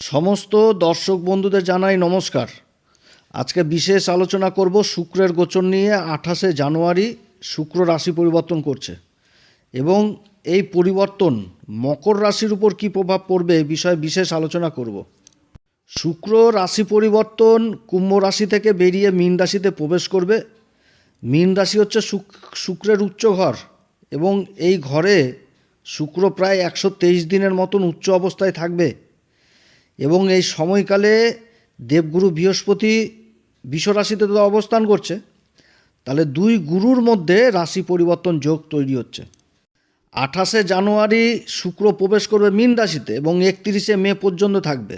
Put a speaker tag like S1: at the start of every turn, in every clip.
S1: সমস্ত দর্শক বন্ধুদের জানাই নমস্কার। আজকে বিশেষ আলোচনা করব শুক্রের গোচর নিয়ে, আঠাশে জানুয়ারি শুক্র রাশি পরিবর্তন করছে এবং এই পরিবর্তন মকর রাশির উপর কী প্রভাব পড়বে এ বিষয়ে বিশেষ আলোচনা করব। শুক্র রাশি পরিবর্তন কুম্ভ রাশি থেকে বেরিয়ে মীন রাশিতে প্রবেশ করবে। মীন রাশি হচ্ছে শুক্রের উচ্চ ঘর এবং এই ঘরে শুক্র প্রায় একশো তেইশ দিনের মতন উচ্চ অবস্থায় থাকবে। এবং এই সময়কালে দেবগুরু বৃহস্পতি বিশ্বরাশিতে তো অবস্থান করছে, তাহলে দুই গুরুর মধ্যে রাশি পরিবর্তন যোগ তৈরি হচ্ছে। আঠাশে জানুয়ারি শুক্র প্রবেশ করবে মীন রাশিতে এবং একত্রিশে মে পর্যন্ত থাকবে।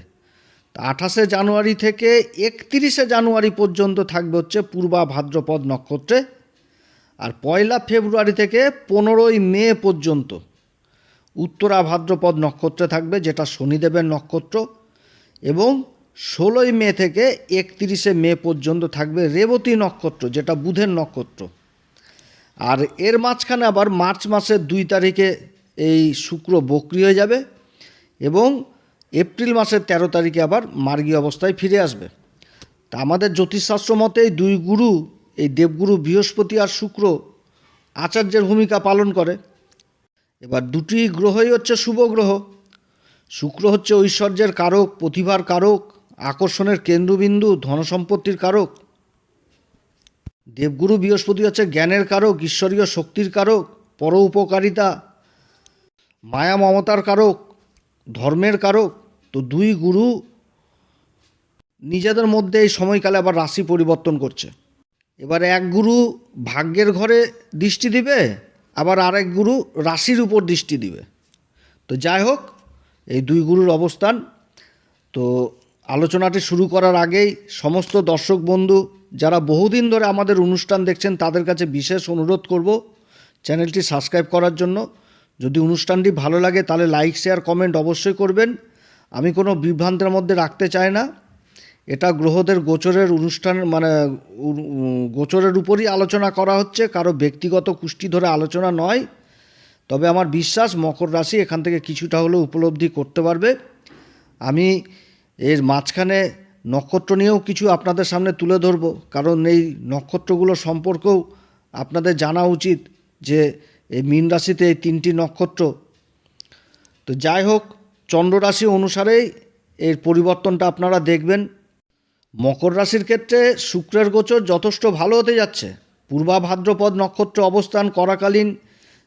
S1: তা আঠাশে জানুয়ারি থেকে একত্রিশে জানুয়ারি পর্যন্ত থাকবে হচ্ছে পূর্বা ভাদ্রপদ নক্ষত্রে আর পয়লা ফেব্রুয়ারি থেকে পনেরোই মে পর্যন্ত উত্তরা ভাদ্রপদ নক্ষত্রে থাকবে, যেটা শনিদেবের নক্ষত্র। এবং ষোলোই মে থেকে একত্রিশে মে পর্যন্ত থাকবে রেবতী নক্ষত্র, যেটা বুধের নক্ষত্র। আর এর মাঝখানে আবার মার্চ মাসের দুই তারিখে এই শুক্র বক্রি হয়ে যাবে এবং এপ্রিল মাসের তেরো তারিখে আবার মার্গী অবস্থায় ফিরে আসবে। তা আমাদের জ্যোতিষশাস্ত্র মতে এই দুই গুরু, এই দেবগুরু বৃহস্পতি আর শুক্র আচার্যের ভূমিকা পালন করে। এবার দুটি গ্রহই হচ্ছে শুভ গ্রহ। শুক্র হচ্ছে ঐশ্বর্যের কারক, প্রতিভার কারক, আকর্ষণের কেন্দ্রবিন্দু, ধনসম্পত্তির কারক। দেবগুরু বৃহস্পতি হচ্ছে জ্ঞানের কারক, ঈশ্বরীয় শক্তির কারক, পর উপকারিতা। মায়া মমতার কারক, ধর্মের কারক। তো দুই গুরু নিজেদের মধ্যে এই সময়কালে আবার রাশি পরিবর্তন করছে। এবার এক গুরু ভাগ্যের ঘরে দৃষ্টি দিবে, আবার আরেক গুরু রাশির উপর দৃষ্টি দিবে। তো যাই হোক এই দুই গুরুর অবস্থান। তো আলোচনাটি শুরু করার আগেই সমস্ত দর্শক বন্ধু, যারা বহুদিন ধরে আমাদের অনুষ্ঠান দেখছেন, তাদের কাছে বিশেষ অনুরোধ করব চ্যানেলটি সাবস্ক্রাইব করার জন্য। যদি অনুষ্ঠানটি ভালো লাগে, তাহলে লাইক, শেয়ার, কমেন্ট অবশ্যই করবেন। আমি কোনো বিভ্রান্তের মধ্যে রাখতে চাই না। এটা গ্রহদের গোচরের অনুষ্ঠান মানে গোচরের উপরই আলোচনা করা হচ্ছে। কারও ব্যক্তিগত কুষ্টি ধরে আলোচনা নয়। তবে আমার বিশ্বাস মকর রাশি এখান থেকে কিছুটা হলেও উপলব্ধি করতে পারবে। আমি এর মাঝখানে নক্ষত্র নিয়েও কিছু আপনাদের সামনে তুলে ধরবো। কারণ এই নক্ষত্রগুলো সম্পর্কেও আপনাদের জানা উচিত যে এই মীন রাশিতে এই তিনটি নক্ষত্র। তো যাই হোক, চন্দ্র রাশি অনুসারেই এর পরিবর্তনটা আপনারা দেখবেন। মকর রাশির ক্ষেত্রে শুক্রের গোচর যথেষ্ট ভালো হতে যাচ্ছে। পূর্বাভাদ্রপদ নক্ষত্র অবস্থান করাকালীন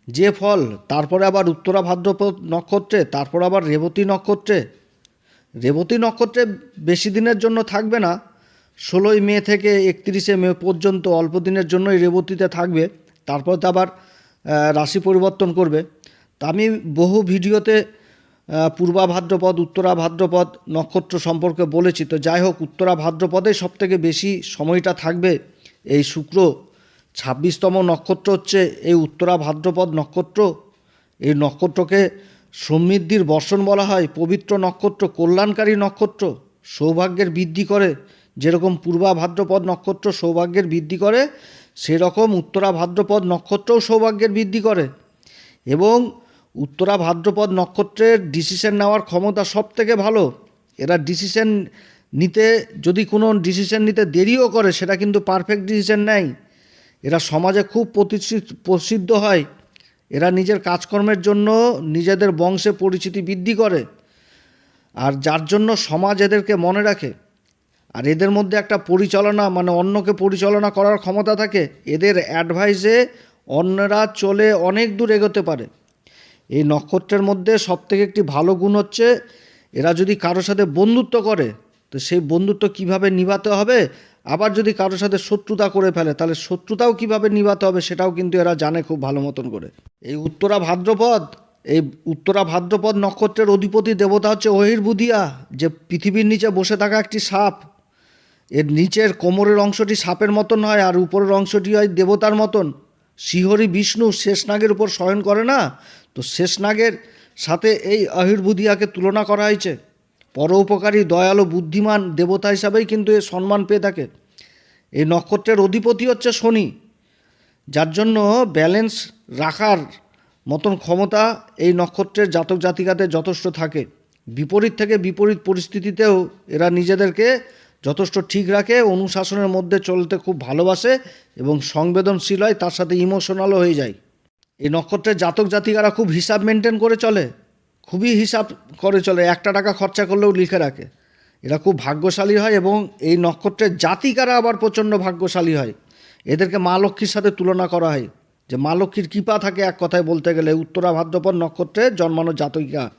S1: যে ফল, তারপরে আবার উত্তরা ভাদ্রপদ নক্ষত্রে, তারপর আবার রেবতী নক্ষত্রে। রেবতী নক্ষত্রে বেশি দিনের জন্য থাকবে না। ষোলোই মে থেকে একত্রিশে মে পর্যন্ত অল্প দিনের জন্যই রেবতীতে থাকবে। তারপর তো আবার রাশি পরিবর্তন করবে। তা আমি বহু ভিডিওতে পূর্বা ভাদ্রপদ, উত্তরা ভাদ্রপদ নক্ষত্র সম্পর্কে বলেছি। তো যাই হোক, উত্তরা ভাদ্রপদে সবথেকে বেশি সময়টা থাকবে এই শুক্র ছাব্বিশতম নক্ষত্র হচ্ছে এই উত্তরা ভাদ্রপদ নক্ষত্র। এই নক্ষত্রকে সমৃদ্ধির বর্ষণ বলা হয়, পবিত্র নক্ষত্র, কল্যাণকারী নক্ষত্র। সৌভাগ্যের বৃদ্ধি করে, যেরকম পূর্বা ভাদ্রপদ নক্ষত্র সৌভাগ্যের বৃদ্ধি করে, সেরকম উত্তরা ভাদ্রপদ নক্ষত্রও সৌভাগ্যের বৃদ্ধি করে। এবং উত্তরা ভাদ্রপদ নক্ষত্রের ডিসিশন নেওয়ার ক্ষমতা সব থেকে ভালো। এরা ডিসিশন নিতে, যদি কোনো ডিসিশন নিতে দেরিও করে, সেটা কিন্তু পারফেক্ট ডিসিশন নেয়। এরা সমাজে খুব প্রসিদ্ধ হয়। এরা নিজের কাজকর্মের জন্য নিজেদের বংশে পরিচিতি বৃদ্ধি করে আর যার জন্য সমাজ এদেরকে মনে রাখে। আর এদের মধ্যে একটা পরিচালনা মানে অন্যকে পরিচালনা করার ক্ষমতা থাকে। এদের অ্যাডভাইসে অন্যরা চলে অনেক দূর এগোতে পারে। এই নক্ষত্রের মধ্যে সবথেকে একটি ভালো গুণ হচ্ছে, এরা যদি কারোর সাথে বন্ধুত্ব করে, তো সেই বন্ধুত্ব কীভাবে নিভাতে হবে? আবার যদি কারোর সাথে শত্রুতা করে ফেলে, তাহলে শত্রুতাও কীভাবে নিভাতে হবে সেটাও কিন্তু এরা জানে খুব ভালো মতন করে। এই উত্তরা ভাদ্রপদ, এই উত্তরা ভাদ্রপদ নক্ষত্রের অধিপতি দেবতা হচ্ছে অহির্বুদিয়া, যে পৃথিবীর নিচে বসে থাকা একটি সাপ। এর নিচের কোমরের অংশটি সাপের মতন হয়, আর উপরের অংশটি হয় দেবতার মতন। শিহরি বিষ্ণু শেষনাগের উপর শয়ন করে না? তো শেষনাগের সাথে এই অহির্বুদিয়াকে তুলনা করা হয়েছে। পরোপকারী, দয়ালু, বুদ্ধিমান দেবতা হিসাবেই কিন্তু এ সম্মান পেয়ে থাকে। এই নক্ষত্রের অধিপতি হচ্ছে শনি, যার জন্য ব্যালেন্স রাখার মতন ক্ষমতা এই নক্ষত্রের জাতক জাতিকাদের যথেষ্ট থাকে। বিপরীত থেকে বিপরীত পরিস্থিতিতেও এরা নিজেদেরকে যথেষ্ট ঠিক রাখে, অনুশাসনের মধ্যে চলতে খুব ভালোবাসে এবং সংবেদনশীল হয়, তার সাথে ইমোশনালও হয়ে যায়। এই নক্ষত্রের জাতক জাতিকারা খুব হিসাব মেনটেন করে চলে। খুবই হিসাব করে চলে। একটা টাকা খরচা করলেও লিখে রাখে। এরা খুব ভাগ্যশালী হয় এবং এই নক্ষত্রের জাতিকারা আবার প্রচণ্ড ভাগ্যশালী হয়। এদেরকে মা লক্ষ্মীর সাথে তুলনা করা হয়। যে মা লক্ষ্মীর কৃপা থাকে এক কথায় বলতে গেলে, উত্তরা ভাদ্রপদ নক্ষত্রে জন্মানো জাতকিকা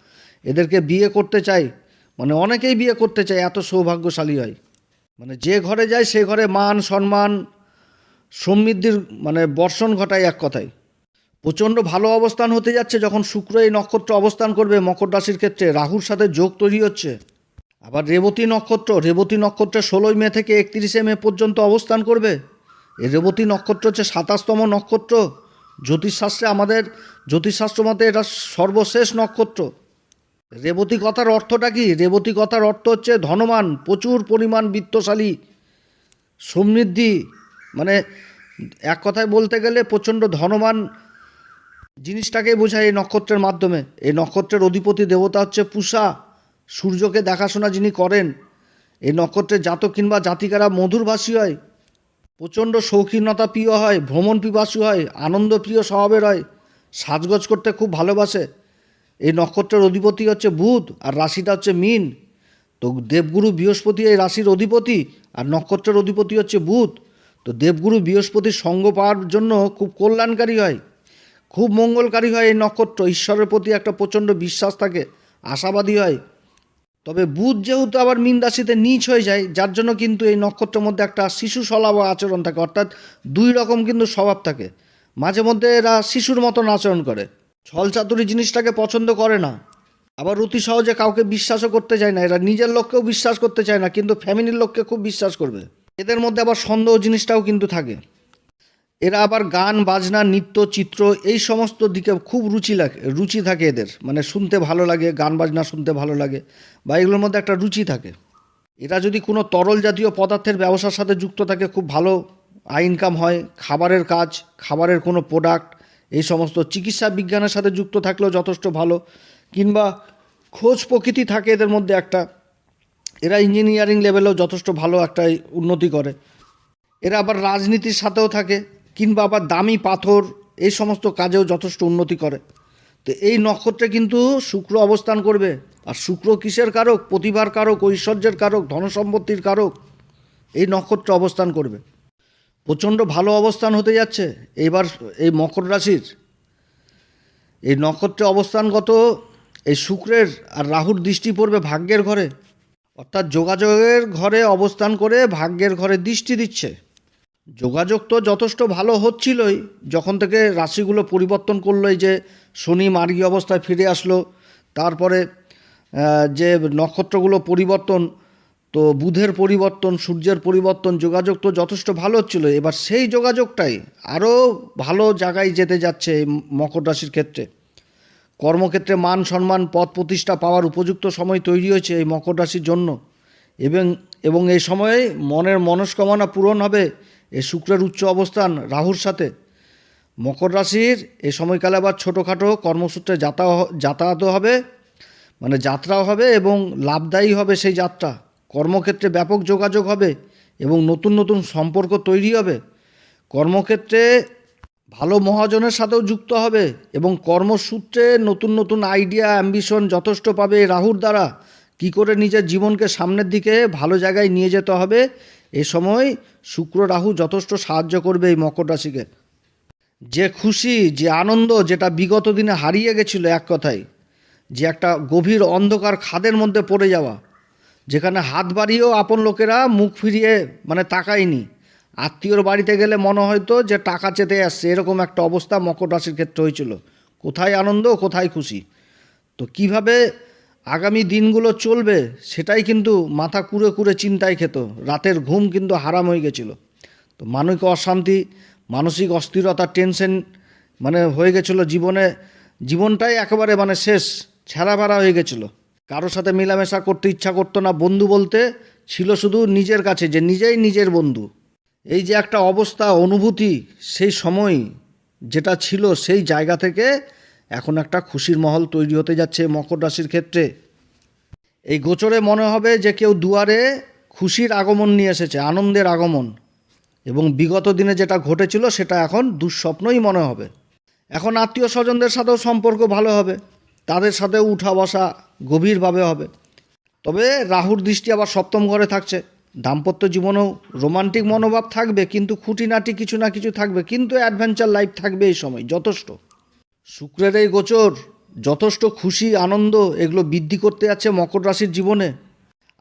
S1: এদেরকে বিয়ে করতে চাই মানে অনেকেই বিয়ে করতে চায়, এত সৌভাগ্যশালী হয়। মানে যে ঘরে যায়, সে ঘরে মান, সম্মান, সমৃদ্ধির মানে বর্ষণ ঘটায় এক কথায়। প্রচণ্ড ভালো অবস্থান হতে যাচ্ছে যখন শুক্র এই নক্ষত্র অবস্থান করবে মকর রাশির ক্ষেত্রে। রাহুর সাথে যোগ তৈরি হচ্ছে। আবার রেবতী নক্ষত্র, রেবতী নক্ষত্রে ষোলোই মে থেকে একত্রিশে মে পর্যন্ত অবস্থান করবে। এই রেবতী নক্ষত্র হচ্ছে সাতাশতম নক্ষত্র। জ্যোতিষশাস্ত্রে আমাদের, জ্যোতিষশাস্ত্র মতে এটা সর্বশেষ নক্ষত্র। রেবতী কথার অর্থটা কি? রেবতী কথার অর্থ হচ্ছে ধনবান, প্রচুর পরিমাণ বিত্তশালী, সমৃদ্ধি। মানে এক কথায় বলতে গেলে প্রচণ্ড ধনবান জিনিসটাকে বোঝায় এই নক্ষত্রের মাধ্যমে। এই নক্ষত্রের অধিপতি দেবতা হচ্ছে পূষা। সূর্যকে দেখাশোনা যিনি করেন, এই নক্ষত্রের জাতক কিংবা জাতিকারা মধুরভাষী হয়, প্রচণ্ড শৌখিনতা প্রিয় হয়, ভ্রমণ পিপাসু হয়, আনন্দপ্রিয় স্বভাবের হয়, সাজগোজ করতে খুব ভালোবাসে। এই নক্ষত্রের অধিপতি হচ্ছে বুধ আর রাশিটা হচ্ছে মিন। তো দেবগুরু বৃহস্পতি এই রাশির অধিপতি আর নক্ষত্রের অধিপতি হচ্ছে বুধ। তো দেবগুরু বৃহস্পতির সঙ্গ পাওয়ার জন্য খুব কল্যাণকারী হয়। খুব মঙ্গলকারী হয় এই নক্ষত্র। ঈশ্বরের প্রতি একটা প্রচণ্ড বিশ্বাস থাকে, আশাবাদী হয়। তবে বুধ যেহেতু আবার মিন নিচ হয়ে যায়, যার জন্য কিন্তু এই নক্ষত্রের মধ্যে একটা শিশু স্বভাব আচরণ থাকে, অর্থাৎ দুই রকম কিন্তু স্বভাব থাকে। মাঝে মধ্যে এরা শিশুর মতন আচরণ করে, ছল চাতুরি জিনিসটাকে পছন্দ করে না। আবার অতি সহজে কাউকে বিশ্বাসও করতে চায় না, এরা নিজের লোককেও বিশ্বাস করতে চায় না, কিন্তু ফ্যামিলির লোককে খুব বিশ্বাস করবে। এদের মধ্যে আবার সন্দেহ জিনিসটাও কিন্তু থাকে। এরা আবার গান, বাজনা, নৃত্য, চিত্র এই সমস্ত দিকে খুব রুচি লাগে, রুচি থাকে এদের। মানে শুনতে ভালো লাগে, গান, বাজনা শুনতে ভালো লাগে, বা এগুলোর মধ্যে একটা রুচি থাকে। এরা যদি কোনো তরল জাতীয় পদার্থের ব্যবসার সাথে যুক্ত থাকে, খুব ভালো আয় ইনকাম হয়, খাবারের কাজ, খাবারের কোনো প্রোডাক্ট এই সমস্ত চিকিৎসা বিজ্ঞানের সাথে যুক্ত থাকলেও যথেষ্ট ভালো, কিংবা খোঁজ প্রকৃতি থাকে এদের মধ্যে একটা, এরা ইঞ্জিনিয়ারিং লেভেলেও যথেষ্ট ভালো একটা উন্নতি করে। এরা আবার রাজনীতির সাথেও থাকে কিংবা আবার দামি পাথর, এই সমস্ত কাজেও যথেষ্ট উন্নতি করে। তো এই নক্ষত্রে কিন্তু শুক্র অবস্থান করবে। আর শুক্র কিসের কারক? প্রতিভার কারক, ঐশ্বর্যের কারক, ধনসম্পত্তির কারক। এই নক্ষত্রে অবস্থান করবে। প্রচণ্ড ভালো অবস্থান হতে যাচ্ছে। এবার এই মকর রাশির। এই নক্ষত্রে অবস্থানগত এই শুক্রের আর রাহুর দৃষ্টি পড়বে ভাগ্যের ঘরে। অর্থাৎ যোগাযোগের ঘরে অবস্থান করে ভাগ্যের ঘরে দৃষ্টি দিচ্ছে। যোগাযোগ তো যথেষ্ট ভালো হচ্ছিলই। যখন থেকে রাশিগুলো পরিবর্তন করল যে শনি মার্গী অবস্থায় ফিরে আসলো, তারপরে যে নক্ষত্রগুলো পরিবর্তন, তো বুধের পরিবর্তন, সূর্যের পরিবর্তন, যোগাযোগ তো যথেষ্ট ভালো হচ্ছিল। এবার সেই যোগাযোগটাই আরও ভালো জায়গায় যেতে যাচ্ছে মকর রাশির ক্ষেত্রে। কর্মক্ষেত্রে মান সম্মান, পদ প্রতিষ্ঠা পাওয়ার উপযুক্ত সময় তৈরি হয়েছে এই মকর রাশির জন্য। এবং এবং এই সময়ে মনের মনস্কামনা পূরণ হবে এই শুক্রের উচ্চ অবস্থান রাহুর সাথে। মকর রাশির এই সময়কালে আবার ছোটোখাটো কর্মসূত্রে যাতা যাতায়াতও হবে মানে যাত্রাও হবে এবং লাভদায়ী হবে সেই যাত্রা। কর্মক্ষেত্রে ব্যাপক যোগাযোগ হবে এবং নতুন নতুন সম্পর্ক তৈরি হবে। কর্মক্ষেত্রে ভালো মহাজনের সাথেও যুক্ত হবে এবং কর্মসূত্রে নতুন নতুন আইডিয়া, অ্যাম্বিশন যথেষ্ট পাবে রাহুর দ্বারা। কি করে নিজের জীবনকে সামনের দিকে ভালো জায়গায় নিয়ে যেতে হবে এ সময় শুক্র রাহু যথেষ্ট সাহায্য করবে এই মকর রাশিকে। যে খুশি, যে আনন্দ, যেটা বিগত দিনে হারিয়ে গেছিল এক কথায়, যে একটা গভীর অন্ধকার খাদের মধ্যে পড়ে যাওয়া, যেখানে হাত বাড়িয়েও আপন লোকেরা মুখ ফিরিয়ে মানে তাকায়নি। আত্মীয়র বাড়িতে গেলে মনে হয়তো যে টাকা চেতে আসছে, এরকম একটা অবস্থা মকর রাশির ক্ষেত্রে হয়েছিল। কোথায় আনন্দ, কোথায় খুশি? তো কীভাবে আগামী দিনগুলো চলবে, সেটাই কিন্তু মাথা কুড়ে কুড়ে চিন্তায় খেত। রাতের ঘুম কিন্তু হারাম হয়ে গেছিল। তো মানসিক অশান্তি, মানসিক অস্থিরতা, টেনশন মানে হয়ে গেছিল জীবনে। জীবনটাই একেবারে মানে শেষ ছেঁড়াভাড়া হয়ে গেছিল। কারোর সাথে মেলামেশা করতে ইচ্ছা করতো না বন্ধু বলতে, ছিল শুধু নিজের কাছে, যে নিজেই নিজের বন্ধু। এই যে একটা অবস্থা, অনুভূতি, সেই সময় যেটা ছিল সেই জায়গা থেকে এখন একটা খুশির মহল তৈরি হতে যাচ্ছে মকর রাশির ক্ষেত্রে। এই গোচরে মনে হবে যে কেউ দুয়ারে খুশির আগমন নিয়ে এসেছে, আনন্দের আগমন। এবং বিগত দিনে যেটা ঘটেছিল সেটা এখন দুঃস্বপ্নই মনে হবে। এখন আত্মীয় স্বজনদের সাথেও সম্পর্ক ভালো হবে, তাদের সাথে উঠা বসা গভীরভাবে হবে। তবে রাহুর দৃষ্টি আবার সপ্তম ঘরে থাকছে। দাম্পত্য জীবনেও রোমান্টিক মনোভাব থাকবে, কিন্তু খুঁটিনাটি কিছু না কিছু থাকবে, কিন্তু অ্যাডভেঞ্চার লাইফ থাকবে এই সময়, যথেষ্ট। শুক্রের এই গোচর, যথেষ্ট খুশি, আনন্দ, এগুলো বৃদ্ধি করতে যাচ্ছে মকর রাশির জীবনে।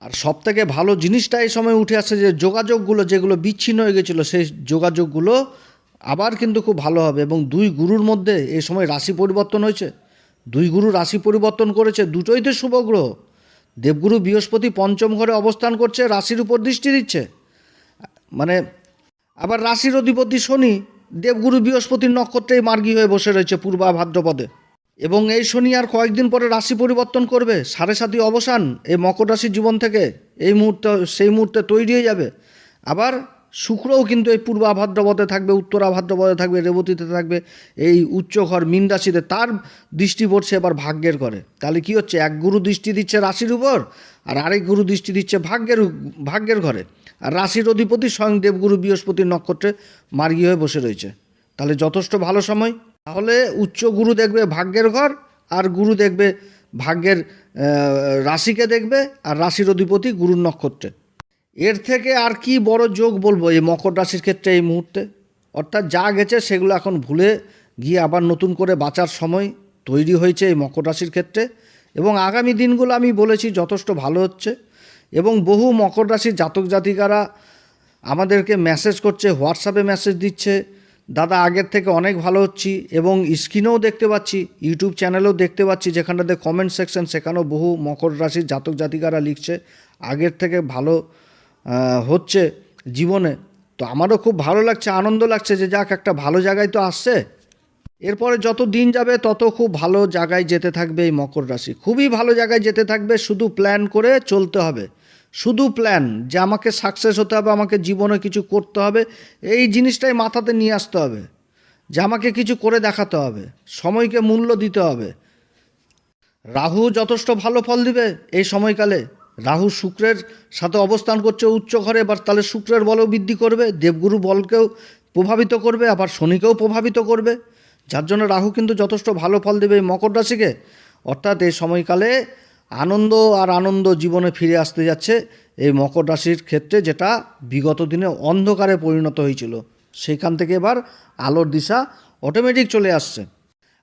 S1: আর সব থেকে ভালো জিনিসটা এই সময় উঠে আসছে যে, যোগাযোগগুলো যেগুলো বিচ্ছিন্ন হয়ে গেছিল, সেই যোগাযোগগুলো আবার কিন্তু খুব ভালো হবে। এবং দুই গুরুর মধ্যে এই সময় রাশি পরিবর্তন হয়েছে। দুই গুরু রাশি পরিবর্তন করেছে, দুটোই তো শুভ গ্রহ। দেবগুরু বৃহস্পতি পঞ্চম ঘরে অবস্থান করছে, রাশির উপর দৃষ্টি দিচ্ছে। মানে আবার রাশির অধিপতি শনি দেবগুরু বৃহস্পতির নক্ষত্রেই মার্গী হয়ে বসে রয়েছে পূর্বা ভাদ্রপদে। এবং এই শনি আর কয়েকদিন পরে রাশি পরিবর্তন করবে। সাড়ে সাতই অবসান, এই মকর রাশির জীবন থেকে এই মুহূর্তে, সেই মুহূর্তে তৈরি হয়ে যাবে। আবার শুক্রও কিন্তু এই পূর্বা ভাদ্রপদে থাকবে, উত্তরা ভাদ্রপদে থাকবে, রেবতীতে থাকবে, এই উচ্চ ঘর মীন রাশিতে তার দৃষ্টি পড়ছে এবার ভাগ্যের ঘরে। তাহলে কি হচ্ছে? এক গুরু দৃষ্টি দিচ্ছে রাশির উপর, আর আরেক গুরু দৃষ্টি দিচ্ছে ভাগ্যের ভাগ্যের ঘরে। আর রাশির অধিপতি স্বয়ং দেবগুরু বৃহস্পতির নক্ষত্রে মার্গী হয়ে বসে রয়েছে। তাহলে যথেষ্ট ভালো সময়। তাহলে উচ্চ গুরু দেখবে ভাগ্যের ঘর, আর গুরু দেখবে ভাগ্যের রাশিকে দেখবে, আর রাশির অধিপতি গুরুর নক্ষত্রে। এর থেকে আর কি বড় যোগ বলব এই মকর রাশির ক্ষেত্রে এই মুহূর্তে? অর্থাৎ যা গেছে সেগুলো এখন ভুলে গিয়ে আবার নতুন করে বাঁচার সময় তৈরি হয়েছে এই মকর রাশির ক্ষেত্রে। এবং আগামী দিনগুলো আমি বলেছি যথেষ্ট ভালো হচ্ছে। এবং বহু মকর রাশির জাতক জাতিকারা আমাদেরকে মেসেজ করছে, হোয়াটসঅ্যাপে মেসেজ দিচ্ছে, দাদা, আগের থেকে অনেক ভালো হচ্ছি। এবং স্ক্রিনেও দেখতে পাচ্ছি, ইউটিউব চ্যানেলেও দেখতে পাচ্ছি, যেখানটাতে কমেন্ট সেকশন সেখানেও বহু মকর রাশির জাতক জাতিকারা লিখছে, আগের থেকে ভালো হচ্ছে জীবনে। তো আমারও খুব ভালো লাগছে, আনন্দ লাগছে যে যাক, একটা ভালো জায়গায় তো আসছে। এরপরে যত দিন যাবে, তত খুব ভালো জায়গায় যেতে থাকবে এই মকর রাশি। খুবই ভালো জায়গায় যেতে থাকবে, শুধু প্ল্যান করে চলতে হবে। শুধু প্ল্যান যে আমাকে সাকসেস হতে হবে, আমাকে জীবনে কিছু করতে হবে, এই জিনিসটাই মাথাতে নিয়ে আসতে হবে। যে আমাকে কিছু করে দেখাতে হবে, সময়কে মূল্য দিতে হবে। রাহু যথেষ্ট ভালো ফল দিবে এই সময়কালে। রাহু শুক্রের সাথে অবস্থান করছে উচ্চ ঘরে, এবার তাহলে শুক্রের বলও বৃদ্ধি করবে, দেবগুরু বলকেও প্রভাবিত করবে, আবার শনিকেও প্রভাবিত করবে। যার জন্য রাহু কিন্তু যথেষ্ট ভালো ফল দেবে মকর রাশিকে। অর্থাৎ এই সময়কালে আনন্দ আর আনন্দ জীবনে ফিরে আসতে যাচ্ছে এই মকর রাশির ক্ষেত্রে, যেটা বিগত দিনে অন্ধকারে পরিণত হয়েছিল। সেইখান থেকে এবার আলোর দিশা অটোমেটিক চলে আসছে।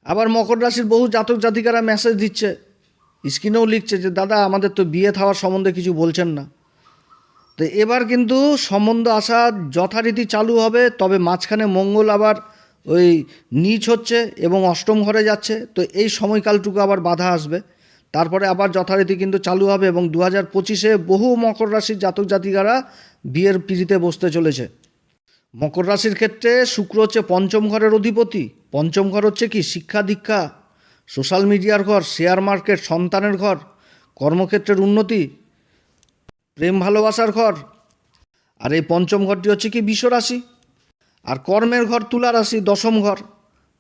S1: আবার মকর রাশির বহু জাতক জাতিকারা মেসেজ দিচ্ছে স্ক্রিনেও লিখছে যে, দাদা, আমাদের তো বিয়ে থাওয়ার সম্বন্ধে কিছু বলছেন না। তো এবার কিন্তু সম্বন্ধ আসা যথারীতি চালু হবে, তবে মাঝখানে মঙ্গল আবার ওই নিচ হচ্ছে এবং অষ্টম ঘরে যাচ্ছে। তো এই সময়কালটুকু আবার বাধা আসবে। তারপরে আবার যথারীতি কিন্তু চালু হবে এবং দু হাজার পঁচিশে বহু মকর রাশির জাতক জাতিকারা বিয়ের পিড়িতে বসতে চলেছে। মকর রাশির ক্ষেত্রে শুক্র হচ্ছে পঞ্চম ঘরের অধিপতি। পঞ্চম ঘর হচ্ছে কি? শিক্ষা দীক্ষা। সোশ্যাল মিডিয়ার ঘর, শেয়ার মার্কেট, সন্তানের ঘর, কর্মক্ষেত্রের উন্নতি, প্রেম ভালোবাসার ঘর। আর এই পঞ্চম ঘরটি হচ্ছে কি বিশ্ব রাশি? আর কর্মের ঘর তুলা রাশি, দশম ঘর।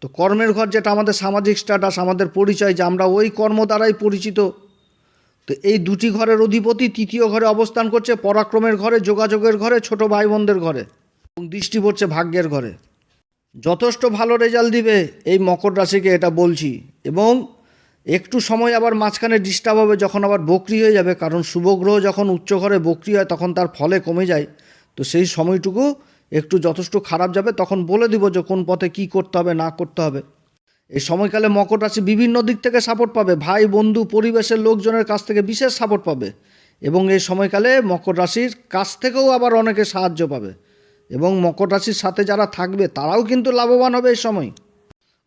S1: তো কর্মের ঘর যেটা আমাদের সামাজিক স্ট্যাটাস আমাদের পরিচয়, যে আমরা ওই কর্ম দ্বারাই পরিচিত। তো এই দুটি ঘরের অধিপতি তৃতীয় ঘরে অবস্থান করছে পরাক্রমের ঘরে, যোগাযোগের ঘরে, ছোট ভাই বোনদের ঘরে। এবং দৃষ্টি পড়ছে ভাগ্যের ঘরে। যথেষ্ট ভালো রেজাল্ট দিবে এই মকর রাশিকে এটা বলছি। এবং একটু সময় আবার মাঝখানে ডিস্টার্ব হবে যখন আবার বকরি হয়ে যাবে, কারণ শুভগ্রহ যখন উচ্চ ঘরে বকরি হয় তখন তার ফলে কমে যায়। তো সেই সময়টুকু একটু যথেষ্ট খারাপ যাবে, তখন বলে দিব যে কোন পথে কি করতে হবে, না করতে হবে। এই সময়কালে মকর রাশি বিভিন্ন দিক থেকে সাপোর্ট পাবে, ভাই, বন্ধু, পরিবেশের লোকজনের কাছ থেকে বিশেষ সাপোর্ট পাবে। এবং এই সময়কালে মকর রাশির কাছ থেকেও আবার অনেকে সাহায্য পাবে। এবং মকর রাশির সাথে যারা থাকবে, তারাও কিন্তু লাভবান হবে এই সময়।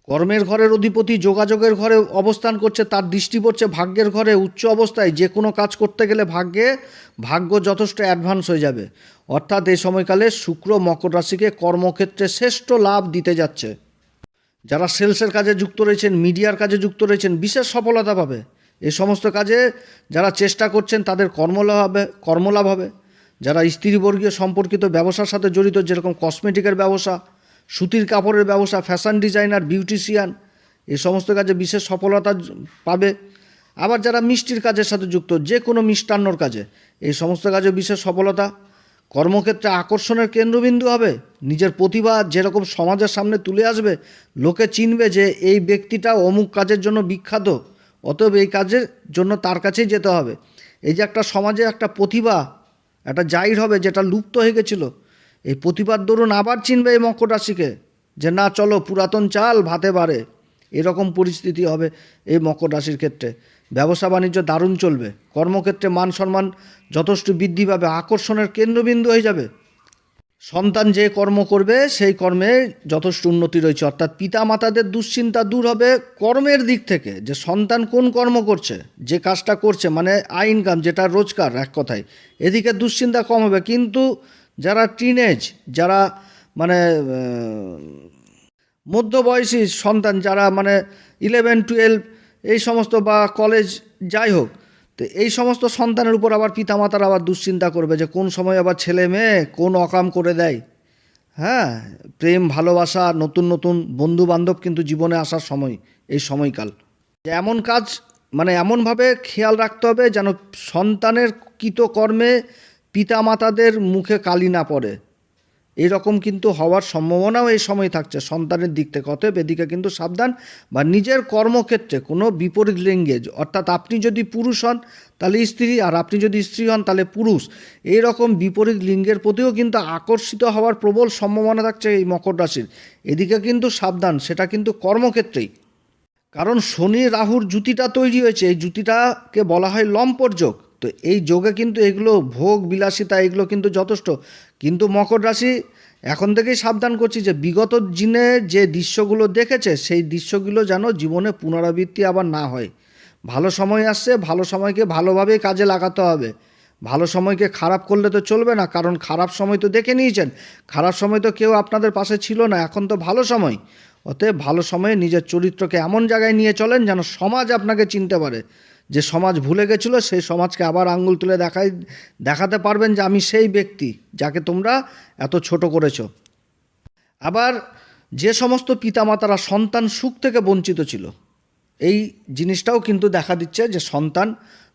S1: কর্মের ঘরের অধিপতি যোগাযোগের ঘরে অবস্থান করছে, তার দৃষ্টি পড়ছে ভাগ্যের ঘরে উচ্চ অবস্থায়, যে কোনো কাজ করতে গেলে ভাগ্যে, ভাগ্য যথেষ্ট অ্যাডভান্স হয়ে যাবে। অর্থাৎ এই সময়কালে শুক্র মকর রাশিকে কর্মক্ষেত্রে শ্রেষ্ঠ লাভ দিতে যাচ্ছে। যারা সেলসের কাজে যুক্ত রয়েছেন, মিডিয়ার কাজে যুক্ত রয়েছেন, বিশেষ সফলতা পাবে। এই সমস্ত কাজে যারা চেষ্টা করছেন, তাদের কর্মলাভ হবে কর্মলাভ হবে। যারা স্ত্রীবর্গীয় সম্পর্কিত ব্যবসার সাথে জড়িত, যেরকম কসমেটিকের ব্যবসা, সুতির কাপড়ের ব্যবসা, ফ্যাশন ডিজাইনার, বিউটিশিয়ান এই সমস্ত কাজে বিশেষ সফলতা পাবে। আবার যারা মিষ্টির কাজের সাথে যুক্ত যে কোনো মিষ্টান্নর কাজে, এই সমস্ত কাজে বিশেষ সফলতা। কর্মক্ষেত্রে আকর্ষণের কেন্দ্রবিন্দু হবে। নিজের প্রতিভা যেরকম সমাজের সামনে তুলে আসবে, লোকে চিনবে যে এই ব্যক্তিটা অমুক কাজের জন্য বিখ্যাত, অতএব এই কাজের জন্য তার কাছেই যেতে হবে। এই যে একটা সমাজে একটা প্রতিভা একটা জাহির হবে যেটা লুপ্ত হয়ে গেছিল। এই প্রতিবাদ দরুন আবার চিনবে এই মকর রাশিকে যে না, চলো পুরাতন চাল ভাতে বাড়ে। এরকম পরিস্থিতি হবে এই মকর রাশির ক্ষেত্রে। ব্যবসা বাণিজ্য দারুণ চলবে। কর্মক্ষেত্রে মান সম্মান যথেষ্ট বৃদ্ধি পাবে। আকর্ষণের কেন্দ্রবিন্দু হয়ে যাবে। সন্তান যে কর্ম করবে, সেই কর্মে যথেষ্ট উন্নতি রয়েছে। অর্থাৎ পিতা মাতাদের দুশ্চিন্তা দূর হবে কর্মের দিক থেকে। যে সন্তান কোন কর্ম করছে, যে কাজটা করছে মানে আয় ইনকাম যেটা রোজগার এক কথায়। এদিকে দুশ্চিন্তা কম হবে। কিন্তু যারা টিনেজ যারা মানে মধ্যবয়সী সন্তান, যারা মানে ইলেভেন টুয়েলভ এই সমস্ত বা কলেজ যাই হোক তো এই সমস্ত সন্তানের উপর আবার পিতামাতার আবার দুশ্চিন্তা করবে যে কোন সময় আবার ছেলে মেয়ে কোন অকাম করে দেয়। হ্যাঁ? প্রেম, ভালোবাসা, নতুন নতুন বন্ধু বান্ধব কিন্তু জীবনে আসার সময়, এই সময়কাল। যে এমন কাজ মানে এমনভাবে খেয়াল রাখতে হবে যেন সন্তানের কৃতকর্মে পিতামাতাদের মুখে কালি না পড়ে। এরকম কিন্তু হওয়ার সম্ভাবনাও এই সময় থাকছে সন্তানের দিক থেকে। অতএব এদিকে কিন্তু সাবধান বা নিজের কর্মক্ষেত্রে কোনো বিপরীত লিঙ্গে অর্থাৎ আপনি যদি পুরুষ হন, তাহলে স্ত্রী, আর আপনি যদি স্ত্রী হন, তাহলে পুরুষ। এই রকম বিপরীত লিঙ্গের প্রতিও কিন্তু আকর্ষিত হওয়ার প্রবল সম্ভাবনা থাকছে এই মকর রাশির। এদিকে কিন্তু সাবধান, সেটা কিন্তু কর্মক্ষেত্রেই। কারণ শনি রাহুর জুতিটা তৈরি হয়েছে, এই জুতিটাকে বলা হয় লম্পট যোগ। তো এই যোগে কিন্তু এগুলো ভোগ, বিলাসিতা, এগুলো কিন্তু যথেষ্ট। কিন্তু মকর রাশি, এখন থেকেই সাবধান করছি যে বিগত দিনে যে দৃশ্যগুলো দেখেছে, সেই দৃশ্যগুলো যেন জীবনে পুনরাবৃত্তি আবার না হয়। ভালো সময় আসছে, ভালো সময়কে ভালোভাবেই কাজে লাগাতে হবে। ভালো সময়কে খারাপ করলে তো চলবে না, কারণ খারাপ সময় তো দেখে নিয়েছেন। খারাপ সময় তো কেউ আপনাদের পাশে ছিল না, এখন তো ভালো সময়। অতএব ভালো সময়ে নিজের চরিত্রকে এমন জায়গায় নিয়ে চলেন যেন সমাজ আপনাকে চিনতে পারে। যে সমাজ ভুলে গেছিল, সেই সমাজকে আবার আঙ্গুল তুলে দেখাই, দেখাতে পারবেন যে আমি সেই ব্যক্তি যাকে তোমরা এত ছোট করেছ। আবার যে সমস্ত পিতামাতারা সন্তান সুখ থেকে বঞ্চিত ছিল, এই জিনিসটাও কিন্তু দেখা দিচ্ছে যে সন্তান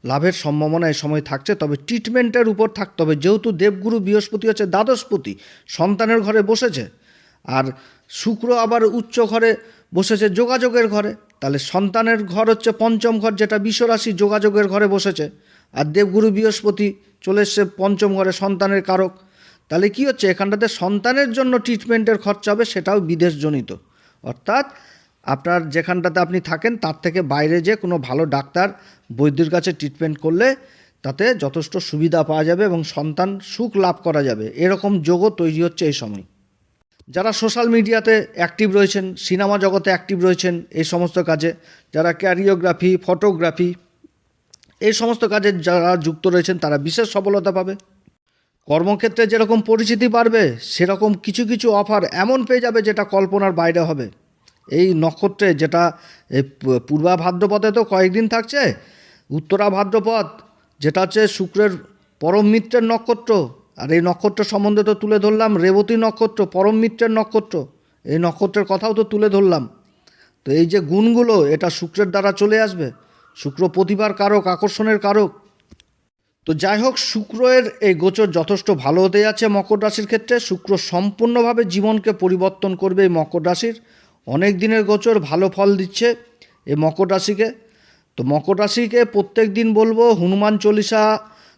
S1: লাভের সম্ভাবনা এই সময় থাকছে। তবে ট্রিটমেন্টের উপর থাকতে হবে। যেহেতু দেবগুরু বৃহস্পতি হচ্ছে দ্বাদশপতি, সন্তানের ঘরে বসেছে। আর শুক্র আবার উচ্চ ঘরে বসেছে যোগাযোগের ঘরে। তাহলে সন্তানের ঘর হচ্ছে পঞ্চম ঘর, যেটা বিশ্বরাশি যোগাযোগের ঘরে বসেছে। আর দেবগুরু বৃহস্পতি চলে এসছে পঞ্চম ঘরে, সন্তানের কারক। তাহলে কি হচ্ছে? এখানটাতে সন্তানের জন্য ট্রিটমেন্টের খরচা হবে, সেটাও বিদেশজনিত। অর্থাৎ আপনার যেখানটাতে আপনি থাকেন, তার থেকে বাইরে যে কোনো ভালো ডাক্তার বৈদ্যুর কাছে ট্রিটমেন্ট করলে তাতে যথেষ্ট সুবিধা পাওয়া যাবে এবং সন্তান সুখ লাভ করা যাবে। এরকম যোগও তৈরি হচ্ছে এই সময়। যারা সোশ্যাল মিডিয়াতে অ্যাক্টিভ রয়েছেন, সিনেমা জগতে অ্যাক্টিভ রয়েছেন এই সমস্ত কাজে, যারা ক্যারিওগ্রাফি, ফটোগ্রাফি, এই সমস্ত কাজে যারা যুক্ত রয়েছেন, তারা বিশেষ সফলতা পাবে। কর্মক্ষেত্রে যেরকম পরিচিতি বাড়বে, সেরকম কিছু কিছু অফার এমন পেয়ে যাবে যেটা কল্পনার বাইরে হবে। এই নক্ষত্রে যেটা পূর্বা ভাদ্রপথে তো কয়েকদিন থাকছে, উত্তরা ভাদ্রপথ যেটা হচ্ছে শুক্রের পরম মিত্রের নক্ষত্র আর এই নক্ষত্র সম্বন্ধে তো তুলে ধরলাম, রেবতী নক্ষত্র, পরম মিত্রের নক্ষত্র, এই নক্ষত্রের কথাও তো তুলে ধরলাম। তো এই যে গুণগুলো, এটা শুক্রের দ্বারা চলে আসবে, শুক্র প্রতিভার কারক, আকর্ষণের কারক। তো যাই হোক, শুক্রের এই গোচর যথেষ্ট ভালো হতে যাচ্ছে মকর রাশির ক্ষেত্রে। শুক্র সম্পূর্ণভাবে জীবনকে পরিবর্তন করবে এই মকর রাশির। অনেক দিনের গোচর ভালো ফল দিচ্ছে এই মকর রাশিকে। তো মকর রাশিকে প্রত্যেক দিন বলব, হনুমান চল্লিশা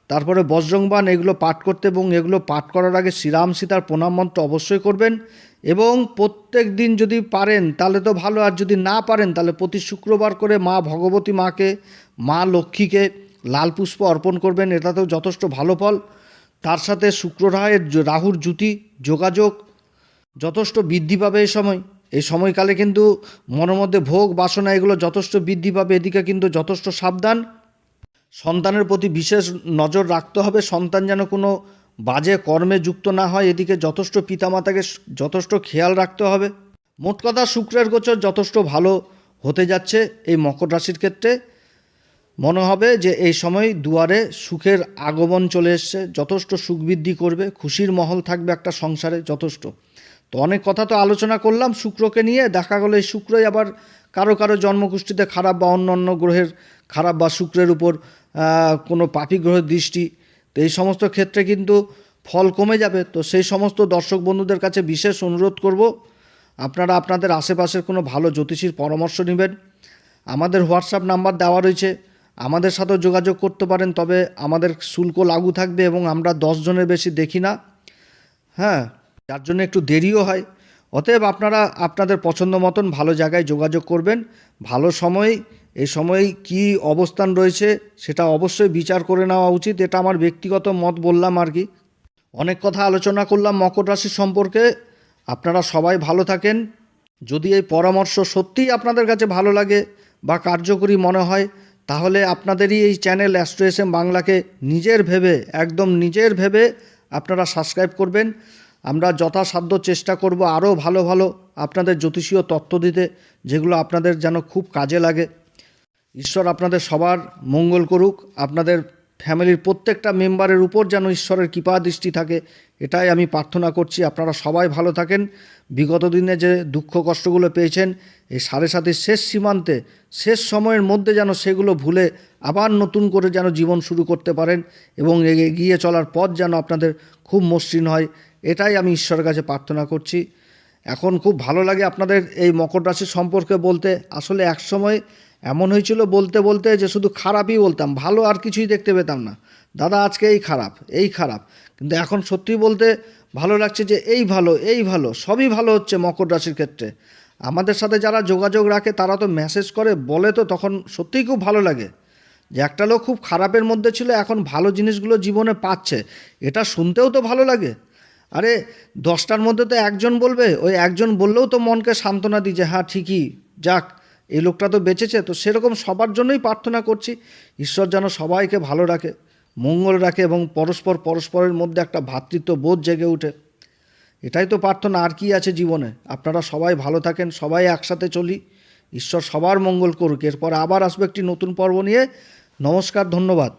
S1: তারপরে বজ্রংবান এগুলো পাঠ করতে এবং এগুলো পাঠ করার আগে শ্রীরাম সীতার প্রণাম মন্ত্র অবশ্যই করবেন। এবং প্রত্যেক দিন যদি পারেন, তাহলে তো ভালো। আর যদি না পারেন, তাহলে প্রতি শুক্রবার করে মা ভগবতী মাকে, মা লক্ষ্মীকে লাল পুষ্প অর্পণ করবেন। এটাতেও যথেষ্ট ভালো ফল। তার সাথে শুক্র রায়ের রাহুর জুতি যোগাযোগ যথেষ্ট বৃদ্ধি পাবে এই সময়। এই সময়কালে কিন্তু মনের মধ্যে ভোগ বাসনা এগুলো যথেষ্ট বৃদ্ধি পাবে। এদিকে কিন্তু যথেষ্ট সাবধান। সন্তানের প্রতি বিশেষ নজর রাখতে হবে। সন্তান যেন কোনো বাজে কর্মে যুক্ত না হয়, এদিকে যথেষ্ট পিতামাতাকে যথেষ্ট খেয়াল রাখতে হবে। মোট কথা, শুক্রের গোচর যথেষ্ট ভালো হতে যাচ্ছে এই মকর রাশির ক্ষেত্রে। মনে হবে যে এই সময় দুয়ারে সুখের আগমন চলে এসছে, যথেষ্ট সুখ বৃদ্ধি করবে, খুশির মহল থাকবে একটা সংসারে যথেষ্ট। তো অনেক কথা তো আলোচনা করলাম শুক্রকে নিয়ে, দেখা গেলো এই শুক্রই আবার কারও কারও জন্মকুষ্ঠিতে খারাপ বা অন্য অন্য গ্রহের খারাপ বা শুক্রের উপর কোনো পাপি দৃষ্টি, তো এই সমস্ত ক্ষেত্রে কিন্তু ফল কমে যাবে। তো সেই সমস্ত দর্শক বন্ধুদের কাছে বিশেষ অনুরোধ করব, আপনারা আপনাদের আশেপাশের কোনো ভালো জ্যোতিষীর পরামর্শ নেবেন। আমাদের হোয়াটসঅ্যাপ নাম্বার দেওয়া রয়েছে, আমাদের সাথেও যোগাযোগ করতে পারেন, তবে আমাদের শুল্ক লাগু থাকবে এবং আমরা জনের বেশি দেখি না। হ্যাঁ যার জন্য একটু দেরিও হয়। অতএব আপনারা আপনাদের পছন্দ মতন ভালো জায়গায় যোগাযোগ করবেন, ভালো সময় এই সময় কি অবস্থান রয়েছে সেটা অবশ্যই বিচার করে নেওয়া উচিত, এটা আমার ব্যক্তিগত মত বললাম আর কি। অনেক কথা আলোচনা করলাম মকর রাশি সম্পর্কে, আপনারা সবাই ভালো থাকেন। যদি এই পরামর্শ সত্যিই আপনাদের কাছে ভালো লাগে বা কার্যকরী মনে হয়, তাহলে আপনাদেরই এই চ্যানেল অ্যাস্ট্রো এস এম বাংলাকে নিজের ভেবে, একদম নিজের ভেবে আপনারা সাবস্ক্রাইব করবেন। আমরা যথাসাধ্য চেষ্টা করব আরও ভালো ভালো আপনাদের জ্যোতিষীয় তত্ত্ব দিতে, যেগুলো আপনাদের যেন খুব কাজে লাগে। ঈশ্বর আপনাদের সবার মঙ্গল করুক, আপনাদের ফ্যামিলির প্রত্যেকটা মেম্বারের উপর যেন ঈশ্বরের কৃপা দৃষ্টি থাকে, এটাই আমি প্রার্থনা করছি। আপনারা সবাই ভালো থাকেন। বিগত দিনে যে দুঃখ কষ্টগুলো পেয়েছেন, এই সাড়ে সাতির শেষ সীমান্তে, শেষ সময়ের মধ্যে যেন সেগুলো ভুলে আবার নতুন করে যেন জীবন শুরু করতে পারেন এবং এগিয়ে চলার পথ যেন আপনাদের খুব মসৃণ হয়, এটাই আমি ঈশ্বরের কাছে প্রার্থনা করছি। এখন খুব ভালো লাগে আপনাদের এই মকর রাশি সম্পর্কে বলতে। আসলে এক সময় এমন হয়েছিল বলতে বলতে যে শুধু খারাপই বলতাম, ভালো আর কিছুই দেখতে পেতাম না। দাদা, আজকে এই খারাপ এই খারাপ। কিন্তু এখন সত্যি বলতে ভালো লাগছে যে এই ভালো এই ভালো, সবই ভালো হচ্ছে মকর রাশির ক্ষেত্রে। আমাদের সাথে যারা যোগাযোগ রাখে, তারা তো মেসেজ করে, বলে তো তখন সত্যিই খুব ভালো লাগে। যে একটা লোক খুব খারাপের মধ্যে ছিল, এখন ভালো জিনিসগুলো জীবনে পাচ্ছে। এটা শুনতেও তো ভালো লাগে। আরে, দশটার মধ্যে তো একজন বলবে, ওই একজন বললেও তো মনকে সান্ত্বনা দিই যে হ্যাঁ ঠিকই, যাক। এই লোকটা তো বেঁচেছে, তো সেরকম সবার জন্যই প্রার্থনা করছি, ঈশ্বর যেন সবাইকে ভালো রাখে, মঙ্গল রাখে এবং পরস্পর পরস্পরের মধ্যে একটা ভ্রাতৃত্ব বোধ জেগে উঠে। এটাই তো প্রার্থনা, আর কি আছে জীবনে? আপনারা সবাই ভালো থাকেন, সবাই একসাথে চলি, ঈশ্বর সবার মঙ্গল করুক। এরপর আবার আসবে একটি নতুন পর্ব নিয়ে। নমস্কার, ধন্যবাদ।